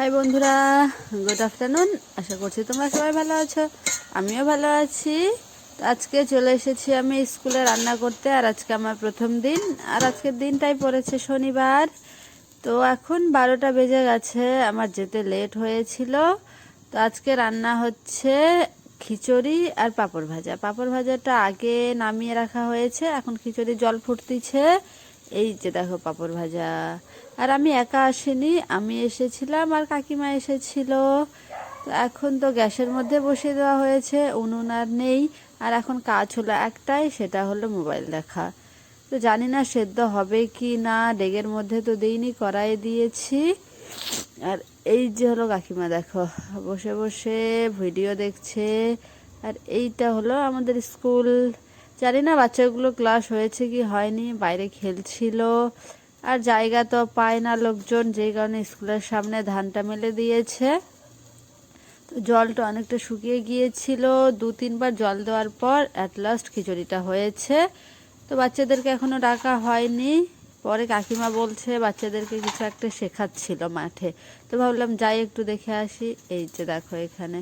High বন্ধুরা good afternoon আশা করছি তোমরা সবাই ভালো আছো, আমিও ভালো আছি। তো আজকে চলে এসেছি আমি স্কুলে রান্না করতে, আর আজকে আমার প্রথম দিন। আর আজকের দিনটাই পড়েছে শনিবার। তো এখন বারোটা বেজে গেছে, আমার যেতে লেট হয়েছিল। তো আজকে রান্না হচ্ছে খিচুড়ি আর পাঁপড় ভাজা। পাঁপড় ভাজাটা আগে নামিয়ে রাখা হয়েছে, এখন খিচুড়ি জল ফুটতিছে। এই যে দেখো পাঁপড় ভাজা। আর আমি একা আসিনি, আমি এসেছিলাম আর কাকিমা এসেছিল। এখন তো গ্যাসের মধ্যে বসিয়ে দেওয়া হয়েছে, উনুন আর নেই। আর এখন কাজ হলো একটাই, সেটা হলো মোবাইল দেখা। তো জানি না সেদ্ধ হবে কি না, ডেগের মধ্যে তো দিইনি কড়াই দিয়েছি। আর এই যে হলো কাকিমা দেখো, বসে বসে ভিডিও দেখছে। আর এইটা হলো আমাদের স্কুল। জানি না, বাচ্চাগুলো ক্লাস হয়েছে কি হয়নি, বাইরে খেলছিল। আর জায়গা তো পায় না লোকজন যেই কারণে স্কুলের সামনে ধানটা মেলে দিয়েছে। তো জলটা অনেকটা শুকিয়ে গিয়েছিল। দু, তিনবার জল দেওয়ার পর অ্যাট লাস্ট খিচুড়িটা হয়েছে। তো বাচ্চাদেরকে এখনও ডাকা হয়নি। পরে কাকিমা বলছে, বাচ্চাদেরকে কিছু একটা শেখাচ্ছিল মাঠে। তো ভাবলাম যাই, একটু দেখে আসি। এই যে দেখো এখানে।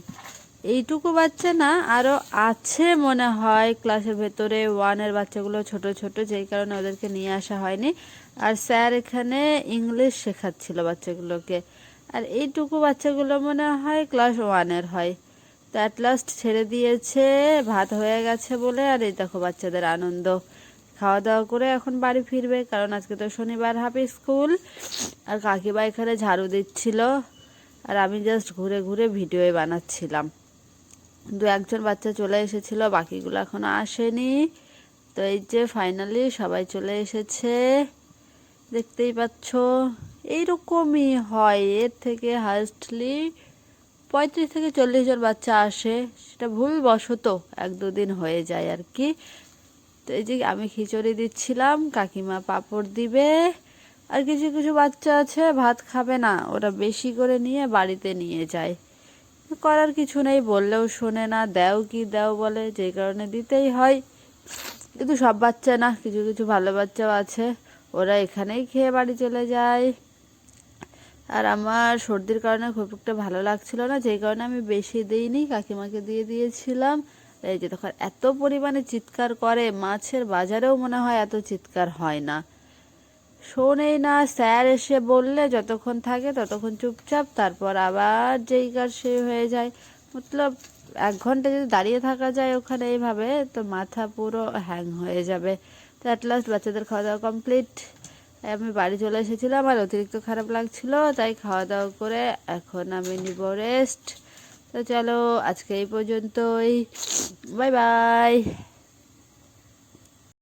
এইটুকু বাচ্চা না আরও আছে মনে হয় ক্লাসের ভেতরে ওয়ানের বাচ্চাগুলো ছোট ছোট, যেই কারণে ওদেরকে নিয়ে আসা হয়নি। আর স্যার এখানে ইংলিশ শেখাচ্ছিল বাচ্চাগুলোকে। আর এইটুকু বাচ্চাগুলো মনে হয় ক্লাস ওয়ানের হয়। তো অ্যাট লাস্ট ছেড়ে দিয়েছে, ভাত হয়ে গেছে বলে, আর এই দেখো বাচ্চাদের আনন্দ। খাওয়া দাওয়া করে এখন বাড়ি ফিরবে, কারণ আজকে তো শনিবার হাফে স্কুল, আর কাকিবা এখানে ঝাড়ু দিচ্ছিল। আর আমি জাস্ট ঘুরে ঘুরে ভিডিওই বানাচ্ছিলাম। দু একজন বাচ্চা চলে এসেছিল, বাকিগুলো এখনও আসেনি। তো এই যে ফাইনালি সবাই চলে এসেছে। দেখতেই পাচ্ছ, এইরকমই হয়। এর থেকে হাইস্টলি পঁয়ত্রিশ থেকে চল্লিশ জন বাচ্চা আসে। সেটা ভুল বশত এক দুদিন হয়ে যায় আর কি। তো এই যে আমি খিচুড়ি দিচ্ছিলাম, কাকিমা পাঁপড় দিবে। আর কিছু কিছু বাচ্চা আছে, ভাত খাবে না। ওরা বেশি করে নিয়ে বাড়িতে নিয়ে যায়। করার কিছু নেই, বললেও শোনে না, দেও কি দেও বলে যেই কারণে দিতেই হয়। কিন্তু সব বাচ্চা না, কিছু কিছু ভালো বাচ্চাও আছে, ওরা এখানেই খেয়ে বাড়ি চলে যায়। আর আমার সর্দির কারণে খুব একটা ভালো লাগছিল না যেই কারণে আমি বেশি দিইনি, কাকিমাকে দিয়ে দিয়েছিলাম। এই যে তখন এত পরিমাণে চিৎকার করে, মাছের বাজারেও মনে হয় এত চিৎকার হয় না। শোনেই না, স্যার এসে বললে যতক্ষণ থাকে ততক্ষণ চুপচাপ, তারপর আবার যেই কার সে হয়ে যায়। মতলব এক ঘণ্টা যদি দাঁড়িয়ে থাকা যায় ওখানে এইভাবে, তো মাথা পুরো হ্যাং হয়ে যাবে। তো অ্যাট লাস্ট বাচ্চাদের খাওয়া দাওয়া কমপ্লিট আমি বাড়ি চলে এসেছিলাম, আর অতিরিক্ত খারাপ লাগছিল, তাই খাওয়া দাওয়া করে এখন আমি নিব রেস্ট তো চলো আজকে এই পর্যন্তই। Bye bye